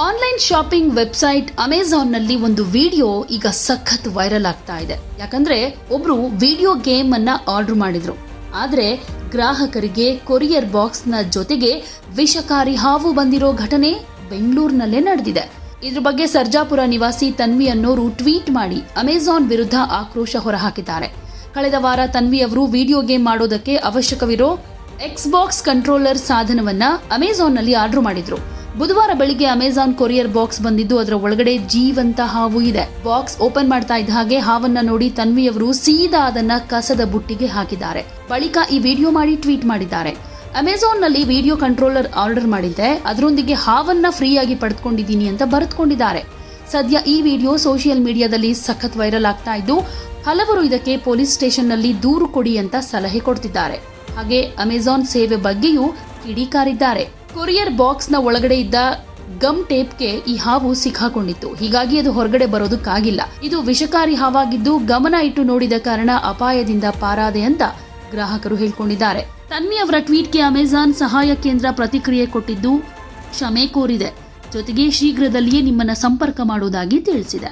Online shopping website ಅಮೆಜಾನ್ನಲ್ಲಿ ಒಂದು video ಈಗ ಸಖತ್ ವೈರಲ್ ಆಗ್ತಾ ಇದೆ. ಯಾಕಂದ್ರೆ ಒಬ್ರು ವಿಡಿಯೋ ಗೇಮ್ ಅನ್ನ ಆರ್ಡರ್ ಮಾಡಿದ್ರು. ಆದ್ರೆ ಗ್ರಾಹಕರಿಗೆ ಕೊರಿಯರ್ ಬಾಕ್ಸ್ನ ಜೊತೆಗೆ ವಿಷಕಾರಿ ಹಾವು ಬಂದಿರೋ ಘಟನೆ ಬೆಂಗಳೂರಿನಲ್ಲೇ ನಡೆದಿದೆ. ಇದ್ರ ಬಗ್ಗೆ ಸರ್ಜಾಪುರ ನಿವಾಸಿ ತನ್ವಿ ಅನ್ನೋರು ಟ್ವೀಟ್ ಮಾಡಿ ಅಮೆಝಾನ್ ವಿರುದ್ಧ ಆಕ್ರೋಶ ಹೊರಹಾಕಿದ್ದಾರೆ. ಕಳೆದ ವಾರ ತನ್ವಿ ಅವರು ವಿಡಿಯೋ ಗೇಮ್ ಮಾಡೋದಕ್ಕೆ ಅವಶ್ಯಕವಿರೋ ಎಕ್ಸ್ ಬಾಕ್ಸ್ ಕಂಟ್ರೋಲರ್ ಸಾಧನವನ್ನ ಅಮೆಜಾನ್ನಲ್ಲಿ ಆರ್ಡರ್ ಮಾಡಿದ್ರು. ಬುಧವಾರ ಬೆಳಿಗ್ಗೆ ಅಮೆಜಾನ್ ಕೊರಿಯರ್ ಬಾಕ್ಸ್ ಬಂದಿದ್ದು, ಅದರ ಒಳಗಡೆ ಜೀವಂತ ಹಾವು ಇದೆ. ಬಾಕ್ಸ್ ಓಪನ್ ಮಾಡ್ತಾ ಇದ್ದ ಹಾಗೆ ಹಾವನ್ನ ನೋಡಿ ತನ್ವಿ ಅವರು ಸೀದಾ ಅದನ್ನ ಕಸದ ಬುಟ್ಟಿಗೆ ಹಾಕಿದ್ದಾರೆ. ಬಳಿಕ ಈ ವಿಡಿಯೋ ಮಾಡಿ ಟ್ವೀಟ್ ಮಾಡಿದ್ದಾರೆ. ಅಮೆಜಾನ್ನಲ್ಲಿ ವಿಡಿಯೋ ಕಂಟ್ರೋಲರ್ ಆರ್ಡರ್ ಮಾಡಿದ್ದೆ. ಅದರೊಂದಿಗೆ ಹಾವನ್ನ ಫ್ರೀಯಾಗಿ ಪಡೆದುಕೊಂಡಿದ್ದೀನಿ ಅಂತ ಬರೆದುಕೊಂಡಿದ್ದಾರೆ. ಸದ್ಯ ಈ ವಿಡಿಯೋ ಸೋಷಿಯಲ್ ಮೀಡಿಯಾದಲ್ಲಿ ಸಖತ್ ವೈರಲ್ ಆಗ್ತಾ ಇದ್ದು, ಹಲವರು ಇದಕ್ಕೆ ಪೊಲೀಸ್ ಸ್ಟೇಷನ್ನಲ್ಲಿ ದೂರು ಕೊಡಿ ಅಂತ ಸಲಹೆ ಕೊಡ್ತಿದ್ದಾರೆ. ಹಾಗೆ ಅಮೆಜಾನ್ ಸೇವೆ ಬಗ್ಗೆಯೂ ಕಿಡಿಕಾರಿದ್ದಾರೆ. ಕೊರಿಯರ್ ಬಾಕ್ಸ್ನ ಒಳಗಡೆ ಇದ್ದ ಗಮ್ ಟೇಪ್ಗೆ ಈ ಹಾವು ಸಿಕ್ಕಾಕೊಂಡಿತ್ತು. ಹೀಗಾಗಿ ಅದು ಹೊರಗಡೆ ಬರೋದಕ್ಕಾಗಿಲ್ಲ. ಇದು ವಿಷಕಾರಿ ಹಾವಾಗಿದ್ದು ಗಮನ ಇಟ್ಟು ನೋಡಿದ ಕಾರಣ ಅಪಾಯದಿಂದ ಪಾರಾದೆ ಅಂತ ಗ್ರಾಹಕರು ಹೇಳ್ಕೊಂಡಿದ್ದಾರೆ. ತನ್ವಿ ಅವರ ಟ್ವೀಟ್ಗೆ ಅಮೆಜಾನ್ ಸಹಾಯ ಕೇಂದ್ರ ಪ್ರತಿಕ್ರಿಯೆ ಕೊಟ್ಟಿದ್ದು ಕ್ಷಮೆ ಕೋರಿದೆ. ಜೊತೆಗೆ ಶೀಘ್ರದಲ್ಲಿಯೇ ನಿಮ್ಮನ್ನ ಸಂಪರ್ಕ ಮಾಡುವುದಾಗಿ ತಿಳಿಸಿದೆ.